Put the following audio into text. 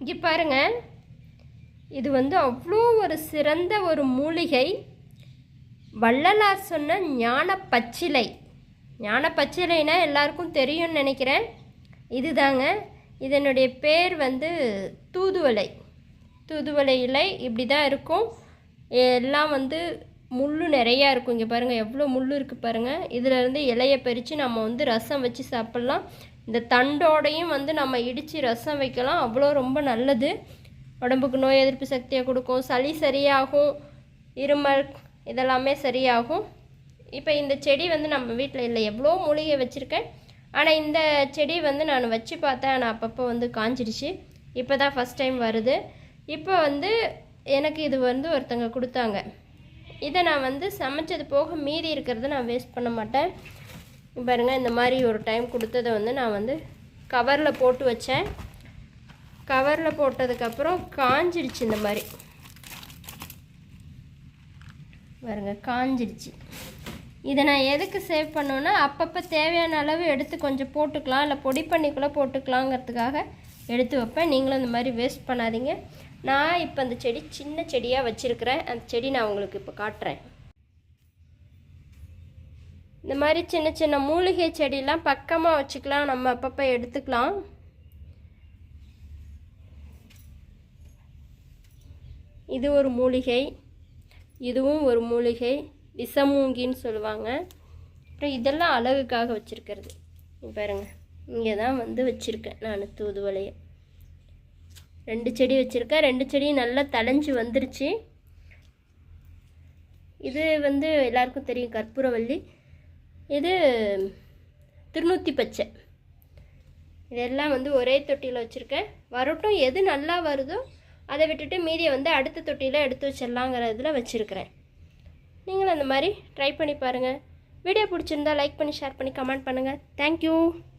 இங்கே பாருங்க. இது வந்து அவ்வளோ ஒரு சிறந்த ஒரு மூலிகை. வள்ளலார் சொன்ன ஞான பச்சிலை ஞான பச்சிலைனா எல்லாருக்கும் தெரியும்னு நினைக்கிறேன். இதுதாங்க. இதனுடைய பேர் வந்து தூதுவளை. தூதுவளை இலை இப்படி தான் இருக்கும். எல்லாம் வந்து முள் நிறையா இருக்கும். இங்கே பாருங்கள் எவ்வளோ முள் இருக்குது பாருங்கள் இதிலேருந்து இலையை பறித்து நம்ம வந்து ரசம் வச்சு சாப்பிட்லாம். இந்த தண்டோடையும் வந்து நம்ம இடித்து ரசம் வைக்கலாம். அவ்வளோ ரொம்ப நல்லது. உடம்புக்கு நோய் எதிர்ப்பு சக்தியை கொடுக்கும். சளி சரியாகும். இருமல் இதெல்லாமே சரியாகும். இப்போ இந்த செடி வந்து நம்ம வீட்டில் இல்லை. எவ்வளோ மூலிகை வச்சுருக்கேன். ஆனால் இந்த செடி வந்து நான் வச்சு பார்த்தேன். ஆனால் அப்பப்போ வந்து காஞ்சிடுச்சு இப்போ தான் ஃபஸ்ட் டைம் வருது. இப்போ வந்து எனக்கு இது வந்து ஒருத்தங்க கொடுத்தாங்க. இதை நான் வந்து சமைச்சது போக மீதி இருக்கிறத நான் வேஸ்ட் பண்ண மாட்டேன். பாருங்கள் இந்த மாதிரி ஒரு டைம் கொடுத்ததை வந்து நான் வந்து கவரில் போட்டு வச்சேன். கவரில் போட்டதுக்கப்புறம் காஞ்சிடுச்சு இந்த மாதிரி. பாருங்க காஞ்சிடுச்சு இதை நான் எதுக்கு சேவ் பண்ணுன்னா அப்பப்போ தேவையான அளவு எடுத்து கொஞ்சம் போட்டுக்கலாம். இல்லை பொடி பண்ணிக்குள்ளே போட்டுக்கலாங்கிறதுக்காக எடுத்து வைப்பேன். நீங்களும் இந்த மாதிரி வேஸ்ட் பண்ணாதீங்க. நான் இப்போ அந்த செடி சின்ன செடியாக வச்சுருக்கிறேன். அந்த செடி நான் உங்களுக்கு இப்போ காட்டுறேன். இந்த மாதிரி சின்ன சின்ன மூலிகை செடியெலாம் பக்கமாக வச்சுக்கலாம். நம்ம அப்பப்போ எடுத்துக்கலாம். இது ஒரு மூலிகை. இதுவும் ஒரு மூலிகை. விஷமூங்கின்னு சொல்லுவாங்க. அப்புறம் இதெல்லாம் அழகுக்காக வச்சுருக்கிறது. பாருங்கள் பாருங்க. இங்கே தான் வந்து வச்சுருக்கேன் நான் தூதுவலையை ரெண்டு செடி வச்சுருக்கேன். ரெண்டு செடியும் நல்லா தழைஞ்சு வந்துருச்சு. இது வந்து எல்லாருக்கும் தெரியும். கற்பூரவள்ளி. இது திருநூற்றி பச்சை. இதெல்லாம் வந்து ஒரே தொட்டியில் வச்சுருக்கேன். வரட்டும் எது நல்லா வருதோ அதை விட்டுட்டு மீதியை வந்து அடுத்த தொட்டியில் எடுத்து வச்சிடலாங்கிற இதில் வச்சுருக்கிறேன். நீங்களும் அந்த மாதிரி ட்ரை பண்ணி பாருங்கள் வீடியோ பிடிச்சிருந்தா லைக் பண்ணி ஷேர் பண்ணி கமெண்ட் பண்ணுங்கள் தேங்க்யூ